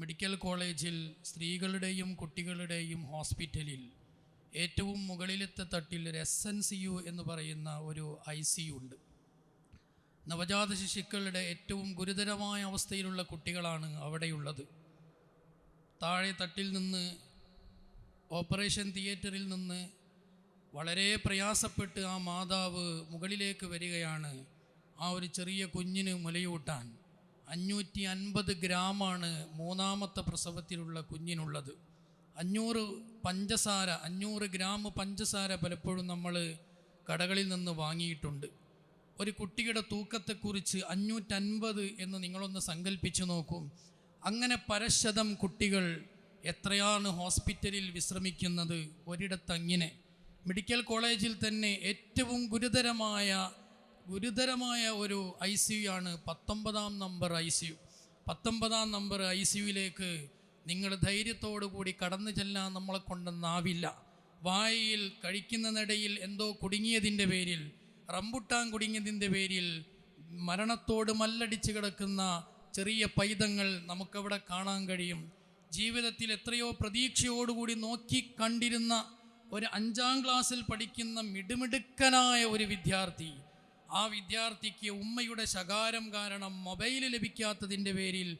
Medical കോളേജിൽ സ്ത്രീകളുടെയും കുട്ടികളുടെയും ഹോസ്പിറ്റലിൽ ഏറ്റവും മുകളിലത്തെ തട്ടിൽ എസ് എൻ സി യു എന്ന് പറയുന്ന ഒരു ഐ സി യു ഉണ്ട്. നവജാത ശിശുക്കളുടെ ഏറ്റവും ഗുരുതരമായ അവസ്ഥയിലുള്ള കുട്ടികളാണ് അവിടെയുള്ളത്. താഴെ തട്ടിൽ നിന്ന് ഓപ്പറേഷൻ തിയേറ്ററിൽ നിന്ന് വളരെ പ്രയാസപ്പെട്ട് ആ മാതാവ് മുകളിലേക്ക് വരികയാണ്. ആ ഒരു ചെറിയ കുഞ്ഞിന് മുലയൂട്ടാൻ അഞ്ഞൂറ്റി അൻപത് ഗ്രാമാണ് മൂന്നാമത്തെ പ്രസവത്തിലുള്ള കുഞ്ഞിനുള്ളത്. അഞ്ഞൂറ് പഞ്ചസാര അഞ്ഞൂറ് ഗ്രാം പഞ്ചസാര പലപ്പോഴും നമ്മൾ കടകളിൽ നിന്ന് വാങ്ങിയിട്ടുണ്ട്. ഒരു കുട്ടിയുടെ തൂക്കത്തെക്കുറിച്ച് അഞ്ഞൂറ്റൻപത് എന്ന് നിങ്ങളൊന്ന് സങ്കല്പിച്ചു നോക്കും. അങ്ങനെ പരശതം കുട്ടികൾ എത്രയാണ് ഹോസ്പിറ്റലിൽ വിശ്രമിക്കുന്നത്? ഒരിടത്തങ്ങിനെ. മെഡിക്കൽ കോളേജിൽ തന്നെ ഏറ്റവും ഗുരുതരമായ ഗുരുതരമായ ഒരു ഐ സി യു ആണ്. പത്തൊമ്പതാം നമ്പർ ഐ സി യു. പത്തൊമ്പതാം നമ്പർ ഐ സി യുയിലേക്ക് നിങ്ങൾ ധൈര്യത്തോടു കൂടി കടന്നു ചെല്ലാൻ നമ്മളെ കൊണ്ടെന്നാവില്ല. വായിൽ കഴിക്കുന്നതിനിടയിൽ എന്തോ കുടുങ്ങിയതിന്റെ പേരിൽ റംബുട്ടാൻ കുടുങ്ങിയതിന്റെ പേരിൽ മരണത്തോട് മല്ലടിച്ച് കിടക്കുന്ന ചെറിയ പൈതങ്ങൾ നമുക്കവിടെ കാണാൻ കഴിയും. ജീവിതത്തിൽ എത്രയോ പ്രതീക്ഷയോടുകൂടി നോക്കി കണ്ടിരുന്ന ഒരു അഞ്ചാം ക്ലാസ്സിൽ പഠിക്കുന്ന മിടുമിടുക്കനായ ഒരു വിദ്യാർത്ഥി ആ വിദ്യാർത്ഥിക്ക് ഉമ്മയുടെ ശകാരം കാരണം മൊബൈൽ ലഭിക്കാത്തതിന്റെ പേരിൽ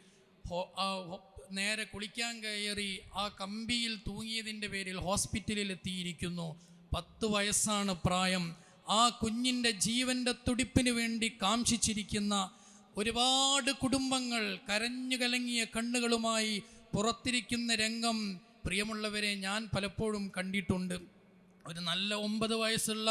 നേരെ കുളിക്കാൻ കയറി ആ കമ്പിയിൽ തൂങ്ങിയതിന്റെ പേരിൽ ഹോസ്പിറ്റലിൽ എത്തിയിരിക്കുന്നു പത്ത് വയസ്സാണ് പ്രായം. ആ കുഞ്ഞിന്റെ ജീവന്റെ തുടിപ്പിന് വേണ്ടി കാംക്ഷിച്ചിരിക്കുന്ന ഒരുപാട് കുടുംബങ്ങൾ കരഞ്ഞു കലങ്ങിയ കണ്ണുകളുമായി പുറത്തിരിക്കുന്ന രംഗം പ്രിയമുള്ളവരെ ഞാൻ പലപ്പോഴും കണ്ടിട്ടുണ്ട്. ഒരു നല്ല ഒമ്പത് വയസ്സുള്ള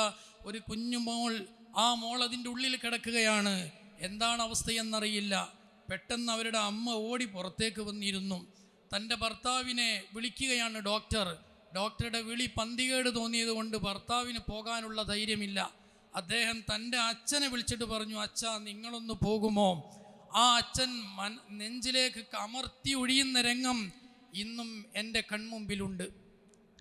ഒരു കുഞ്ഞു മോൾ ആ മോൾ അതിന്റെ ഉള്ളിൽ കിടക്കുകയാണ്. എന്താണ് അവസ്ഥയെന്നറിയില്ല. പെട്ടെന്ന് അവരുടെ അമ്മ ഓടി പുറത്തേക്ക് വന്നിരുന്നു. തന്റെ ഭർത്താവിനെ വിളിക്കുകയാണ് ഡോക്ടർ. ഡോക്ടറുടെ വിളി പന്തികേട് തോന്നിയത് കൊണ്ട് ഭർത്താവിന് പോകാനുള്ള ധൈര്യമില്ല. അദ്ദേഹം തന്റെ അച്ഛനെ വിളിച്ചിട്ട് പറഞ്ഞു അച്ഛ നിങ്ങളൊന്ന് പോകുമോ? ആ അച്ഛൻ മൻ നെഞ്ചിലേക്ക് കമർത്തി ഒഴിയുന്ന രംഗം ഇന്നും എന്റെ കൺമുമ്പിലുണ്ട്.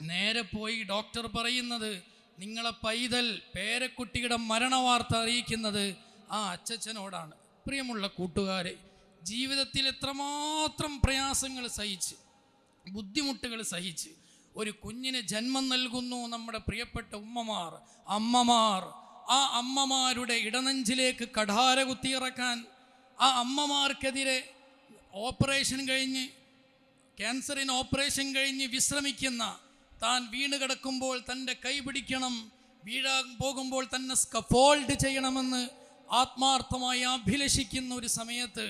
നേരെ പോയി ഡോക്ടർ പറയുന്നത് നിങ്ങളെ പൈതൽ പേരക്കുട്ടിയുടെ മരണവാർത്ത അറിയിക്കുന്നത് ആ അച്ചച്ചനോടാണ്. പ്രിയമുള്ള കൂട്ടുകാരെ ജീവിതത്തിൽ എത്രമാത്രം പ്രയാസങ്ങൾ സഹിച്ച് ബുദ്ധിമുട്ടുകൾ സഹിച്ച് ഒരു കുഞ്ഞിന് ജന്മം നൽകുന്നു നമ്മുടെ പ്രിയപ്പെട്ട ഉമ്മമാർ അമ്മമാർ. ആ അമ്മമാരുടെ ഇടനെഞ്ചിലേക്ക് കഠാര കുത്തിയിറക്കാൻ ആ അമ്മമാർക്കെതിരെ ഓപ്പറേഷൻ കഴിഞ്ഞ് ക്യാൻസറിന് ഓപ്പറേഷൻ കഴിഞ്ഞ് വിശ്രമിക്കുന്ന താൻ വീണ് കിടക്കുമ്പോൾ തന്റെ കൈ പിടിക്കണം വീഴാൻ പോകുമ്പോൾ തന്നെ സ്കഫോൾഡ് ചെയ്യണമെന്ന് ആത്മാർത്ഥമായി അഭിലഷിക്കുന്ന ഒരു സമയത്ത്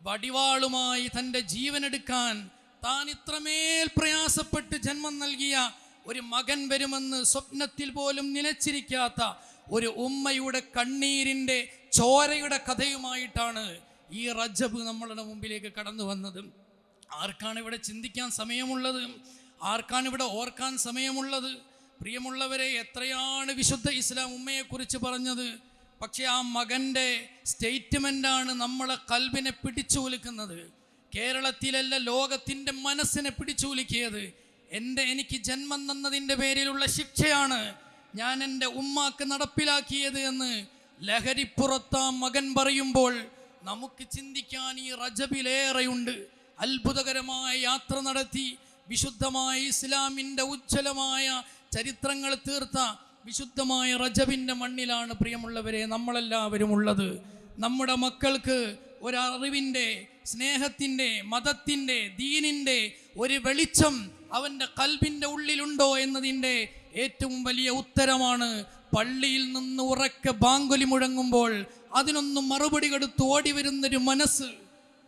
വടിവാളുമായി തന്റെ ജീവനെടുക്കാൻ താൻ ഇത്രമേൽ പ്രയാസപ്പെട്ട് ജന്മം നൽകിയ ഒരു മകൻ വരുമെന്ന് സ്വപ്നത്തിൽ പോലും നിലച്ചിരിക്കാത്ത ഒരു ഉമ്മയുടെ കണ്ണീരിന്റെ ചോരയുടെ കഥയുമായിട്ടാണ് ഈ റജബ് നമ്മളുടെ മുമ്പിലേക്ക് കടന്നു വന്നത്. ആർക്കാണ് ഇവിടെ ചിന്തിക്കാൻ സമയമുള്ളത്? ആർക്കാണ് ഇവിടെ ഓർക്കാൻ സമയമുള്ളത്? പ്രിയമുള്ളവരെ എത്രയാണ് വിശുദ്ധ ഇസ്ലാം ഉമ്മയെക്കുറിച്ച് പറഞ്ഞത്? പക്ഷേ ആ മകന്റെ സ്റ്റേറ്റ്മെന്റാണ് നമ്മളെ കൽബിനെ പിടിച്ചു കുലുക്കുന്നത് കേരളത്തിലല്ല ലോകത്തിന്റെ മനസ്സിനെ പിടിച്ചു കുലുക്കിയത് എന്റെ എനിക്ക് ജന്മം തന്നതിന്റെ പേരിലുള്ള ശിക്ഷയാണ് ഞാൻ എന്റെ ഉമ്മാക്ക് നടപ്പിലാക്കിയത് എന്ന് ലഹരിപ്പുറത്താ മകൻ പറയുമ്പോൾ നമുക്ക് ചിന്തിക്കാൻ ഈ റജബിലേറെയുണ്ട്. അത്ഭുതകരമായ യാത്ര നടത്തി. വിശുദ്ധമായ ഇസ്ലാമിന്റെ ഉജ്ജ്വലമായ ചരിത്രങ്ങൾ തീർത്ത വിശുദ്ധമായ റജബിന്റെ മണ്ണിലാണ് പ്രിയമുള്ളവരെ നമ്മളെല്ലാവരും ഉള്ളത്. നമ്മുടെ മക്കൾക്ക് ഒരറിവിന്റെ സ്നേഹത്തിന്റെ മതത്തിന്റെ ദീനിന്റെ ഒരു വെളിച്ചം അവന്റെ കൽബിന്റെ ഉള്ളിലുണ്ടോ എന്നതിന്റെ ഏറ്റവും വലിയ ഉത്തരമാണ് പള്ളിയിൽ നിന്ന് ഉറക്കെ ബാങ്കുലി മുഴങ്ങുമ്പോൾ അതിനൊന്നും മറുപടി കൊടുത്ത് ഓടി വരുന്നൊരു മനസ്സ്.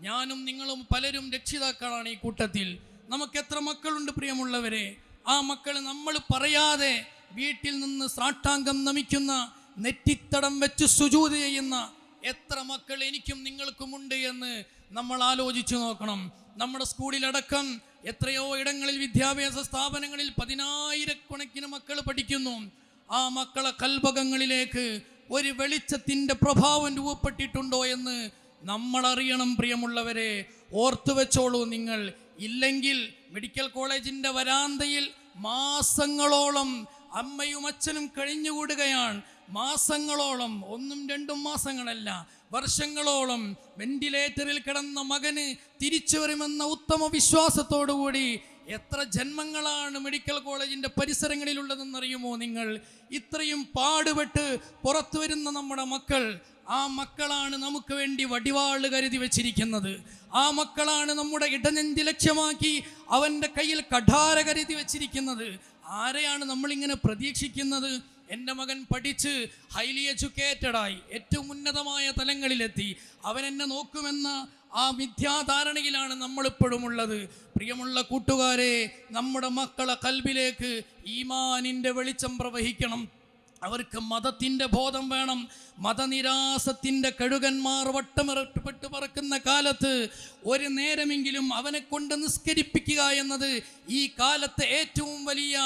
ഞാനും നിങ്ങളും പലരും രക്ഷിതാക്കളാണ് ഈ കൂട്ടത്തിൽ. നമുക്ക് എത്ര മക്കളുണ്ട് പ്രിയമുള്ളവരെ? ആ മക്കൾ നമ്മൾ പറയാതെ വീട്ടിൽ നിന്ന് സാഷ്ടാംഗം നമിക്കുന്ന നെറ്റിത്തടം വെച്ച് സുജൂത് ചെയ്യുന്ന എത്ര മക്കൾ എനിക്കും നിങ്ങൾക്കുമുണ്ട് എന്ന് നമ്മൾ ആലോചിച്ചു നോക്കണം. നമ്മുടെ സ്കൂളിലടക്കം എത്രയോ ഇടങ്ങളിൽ വിദ്യാഭ്യാസ സ്ഥാപനങ്ങളിൽ പതിനായിരക്കണക്കിന് മക്കൾ പഠിക്കുന്നു. ആ മക്കളെ കൽഭകങ്ങളിലേക്ക് ഒരു വെളിച്ചത്തിന്റെ പ്രഭാവം രൂപപ്പെട്ടിട്ടുണ്ടോ എന്ന് നമ്മളറിയണം പ്രിയമുള്ളവരെ. ഓർത്തു വെച്ചോളൂ നിങ്ങൾ. ഇല്ലെങ്കിൽ മെഡിക്കൽ കോളേജിന്റെ വരാന്തയിൽ മാസങ്ങളോളം അമ്മയും അച്ഛനും കഴിഞ്ഞുകൂടുകയാണ്. മാസങ്ങളോളം ഒന്നും രണ്ടും മാസങ്ങളല്ല വർഷങ്ങളോളം വെന്റിലേറ്ററിൽ കിടന്ന മകന് തിരിച്ചു വരുമെന്ന ഉത്തമ വിശ്വാസത്തോടുകൂടി എത്ര ജന്മങ്ങളാണ് മെഡിക്കൽ കോളേജിന്റെ പരിസരങ്ങളിലുള്ളതെന്നറിയുമോ നിങ്ങൾ? ഇത്രയും പാടുപെട്ട് പുറത്തു വരുന്ന നമ്മുടെ മക്കൾ ആ മക്കളാണ് നമുക്ക് വേണ്ടി വടിവാൾ കരുതി വെച്ചിരിക്കുന്നത്. ആ മക്കളാണ് നമ്മുടെ ഇടനെഞ്ചി ലക്ഷ്യമാക്കി അവന്റെ കയ്യിൽ കഠാര കരുതി വെച്ചിരിക്കുന്നത്. ആരെയാണ് നമ്മളിങ്ങനെ പ്രതീക്ഷിക്കുന്നത്? എന്റെ മകൻ പഠിച്ച് ഹൈലി എഡ്യൂക്കേറ്റഡ് ആയി ഏറ്റവും ഉന്നതമായ തലങ്ങളിലെത്തി. അവൻ എന്നെ നോക്കുമെന്ന ആ മിഥ്യാധാരണയിലാണ് നമ്മളിപ്പോഴും ഉള്ളത്. പ്രിയമുള്ള കൂട്ടുകാരെ നമ്മുടെ മക്കളെ കൽബിലേക്ക് ഈമാനിന്റെ വെളിച്ചം പ്രവഹിക്കണം. അവർക്ക് മതത്തിന്റെ ബോധം വേണം. മതനിരാസത്തിന്റെ കഴുകന്മാർ വട്ടമിറപ്പെട്ട് പറക്കുന്ന കാലത്ത് ഒരു നേരമെങ്കിലും അവനെ കൊണ്ട് നിസ്കരിപ്പിക്കുക എന്നത് ഈ കാലത്തെ ഏറ്റവും വലിയ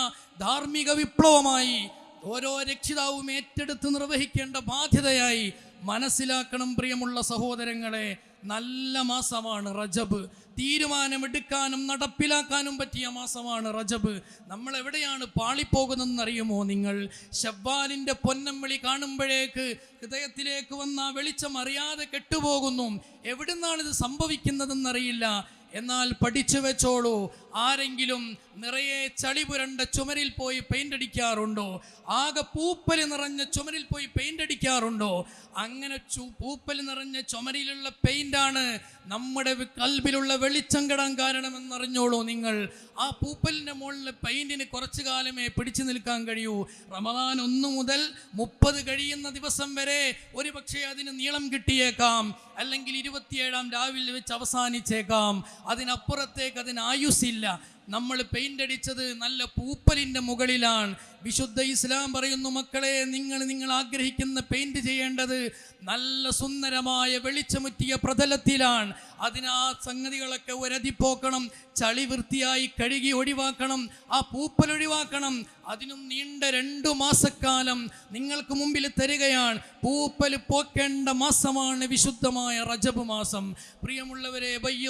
ധാർമ്മിക വിപ്ലവമായി ഓരോ രക്ഷിതാവും ഏറ്റെടുത്ത് നിർവഹിക്കേണ്ട ബാധ്യതയായി മനസ്സിലാക്കണം പ്രിയമുള്ള സഹോദരങ്ങളെ. നല്ല മാസമാണ് റജബ്. തീരുമാനമെടുക്കാനും നടപ്പിലാക്കാനും പറ്റിയ മാസമാണ് റജബ്. നമ്മൾ എവിടെയാണ് പാളിപ്പോകുന്നതെന്നറിയുമോ നിങ്ങൾ? ഷവ്വാലിന്റെ പൊന്നമ്മിളി കാണുമ്പോഴേക്ക് ഹൃദയത്തിലേക്ക് വന്ന വെളിച്ചം അറിയാതെ കെട്ടുപോകുന്നു. എവിടുന്നാണിത് സംഭവിക്കുന്നതെന്നറിയില്ല. എന്നാൽ പഠിച്ചു വെച്ചോളൂ. ആരെങ്കിലും നിറയെ ചളി പുരണ്ട ചുമരിൽ പോയി പെയിന്റ് അടിക്കാറുണ്ടോ? ആകെ പൂപ്പൽ നിറഞ്ഞ ചുമരിൽ പോയി പെയിന്റ് അടിക്കാറുണ്ടോ? അങ്ങനെ പൂപ്പൽ നിറഞ്ഞ ചുമരിലുള്ള പെയിന്റാണ് നമ്മുടെ കൽബിലുള്ള വെളിച്ചം കിടാൻ കാരണമെന്നറിഞ്ഞോളൂ നിങ്ങൾ. ആ പൂപ്പലിന്റെ മുകളിൽ പെയിന്റിന് കുറച്ചു കാലമേ പിടിച്ചു നിൽക്കാൻ കഴിയൂ. റമദാൻ ഒന്ന് മുതൽ മുപ്പത് കഴിയുന്ന ദിവസം വരെ ഒരു പക്ഷേ അതിന് നീളം കിട്ടിയേക്കാം. അല്ലെങ്കിൽ ഇരുപത്തിയേഴാം രാവിലെ വെച്ച് അവസാനിച്ചേക്കാം. അതിനപ്പുറത്തേക്ക് അതിന് ആയുസ്സില്ല. നമ്മൾ പെയിന്റ് അടിച്ചത് നല്ല പൂപ്പലിന്റെ മുകളിലാണ്. വിശുദ്ധ ഇസ്ലാം പറയുന്നു മക്കളെ നിങ്ങൾ നിങ്ങൾ ആഗ്രഹിക്കുന്ന പെയിന്റ് ചെയ്യേണ്ടത് നല്ല സുന്ദരമായ വെളിച്ചമുറ്റിയ പ്രതലത്തിലാണ്. അതിനാ സംഗതികളൊക്കെ ഒരതിപ്പോക്കണം ചളി വൃത്തിയായി കഴുകി ഒഴിവാക്കണം ആ പൂപ്പൽ ഒഴിവാക്കണം. അതിനും നീണ്ട രണ്ടു മാസക്കാലം നിങ്ങൾക്ക് മുമ്പിൽ തരികയാണ്. പൂപ്പൽ പോക്കേണ്ട മാസമാണ് വിശുദ്ധമായ റജബ് മാസം. പ്രിയമുള്ളവരെ ബയ്യിൾ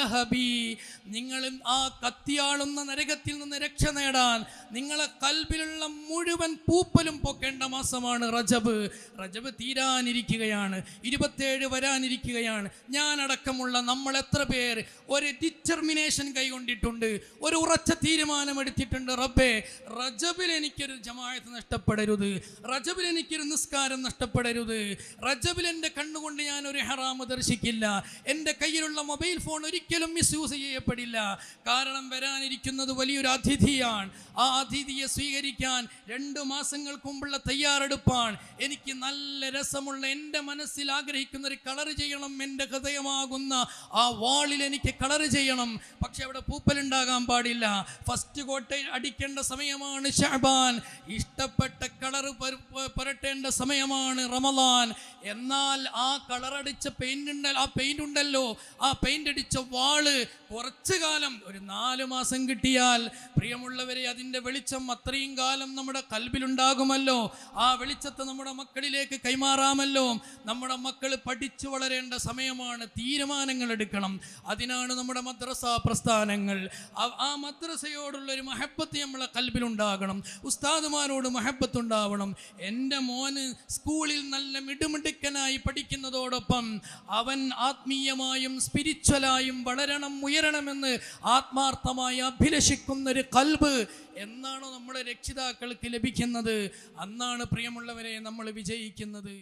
ലഹബി നിങ്ങളും ആ കത്തിയാളുന്ന നരകത്തിൽ നിന്ന് രക്ഷ നേടാൻ നിങ്ങളെ കൽബിലുള്ള മുഴുവൻ പൂപ്പലും പൊക്കേണ്ട മാസമാണ് റജബ്. റജബ് തീരാനിരിക്കുകയാണ് ഇരുപത്തേഴ് വരാനിരിക്കുകയാണ്. ഞാനടക്കമുള്ള നമ്മൾ എത്ര പേർ? ഒരു ഡിറ്റർമിനേഷൻ കൈകൊണ്ടിട്ടുണ്ട് ഒരു ഉറച്ച തീരുമാനമെടുത്തിട്ടുണ്ട് റബ്ബേ. റജബിൽ എനിക്കൊരു ജമായത്ത് നഷ്ടപ്പെടരുത് റജബിൽ എനിക്കൊരു നിസ്കാരം നഷ്ടപ്പെടരുത്. റജബിൽ എന്റെ കണ്ണുകൊണ്ട് ഞാൻ ഒരു ഹറാമ് ദർശിക്കില്ല. എന്റെ കയ്യിലുള്ള മൊബൈൽ ഫോൺ ഒരിക്കലും മിസ്യൂസ് ചെയ്യപ്പെടില്ല. കാരണം വരാനിരിക്കുന്നത് വലിയൊരു അതിഥിയാണ്. ആ അതിഥിയെ സ്വീകരിക്കാൻ രണ്ട് മാസങ്ങൾക്ക് മുമ്പുള്ള തയ്യാറെടുപ്പാണ്. എനിക്ക് നല്ല രസമുള്ള എന്റെ മനസ്സിൽ ആഗ്രഹിക്കുന്ന ഒരു കളർ ചെയ്യണം എന്റെ ഹൃദയമാകുന്ന ആ വാളിൽ എനിക്ക് കളർ ചെയ്യണം. പക്ഷെ അവിടെ പൂപ്പലുണ്ടാകാൻ പാടില്ല. ഫസ്റ്റ് കോട്ട അടിക്കേണ്ട സമയമാണ് ഷഹബാൻ ഇഷ്ടപ്പെട്ട കളർ പുരട്ടേണ്ട സമയമാണ് റമലാൻ എന്നാൽ ആ കളറടിച്ച പെയിന്റ് ഉണ്ടല്ലോ ആ പെയിന്റ് ഉണ്ടല്ലോ. ആ പെയിന്റ് അടിച്ച വാൾ കുറച്ചു കാലം ഒരു നാല് മാസം കിട്ടിയാൽ പ്രിയമുള്ളവരെ അതിന്റെ വെളിച്ചം അത്രയും കാലം നമ്മുടെ കൽബിലുണ്ടാകുമല്ലോ ആ വെളിച്ചത്തെ നമ്മുടെ മക്കളിലേക്ക് കൈമാറാമല്ലോ. നമ്മുടെ മക്കൾ പഠിച്ചു വളരേണ്ട സമയമാണ്. തീരുമാനങ്ങൾ എടുക്കണം. അതിനാണ് നമ്മുടെ മദ്രസ പ്രസ്ഥാനങ്ങൾ. ആ- മദ്രസയോടുള്ള ഒരു മഹബത്ത് നമ്മളെ കൽബിലുണ്ടാകണം ഉസ്താദുമാരോട് മഹബത്ത് ഉണ്ടാവണം എന്റെ മോന് സ്കൂളിൽ നല്ല മിടുമിടുക്കനായി പഠിക്കുന്നതോടൊപ്പം അവൻ ആത്മീയമായും സ്പിരിച്വലായും വളരണം ഉയരണമെന്ന് ആത്മാർത്ഥമായി അഭിലഷിക്കുന്ന ഒരു കൽബ് എന്നാണോ നമ്മുടെ രക്ഷിതാക്കൾക്ക് ലഭിക്കുന്നത്? അന്നാണ് പ്രിയമുള്ളവരെ നമ്മൾ വിജയിക്കുന്നത്.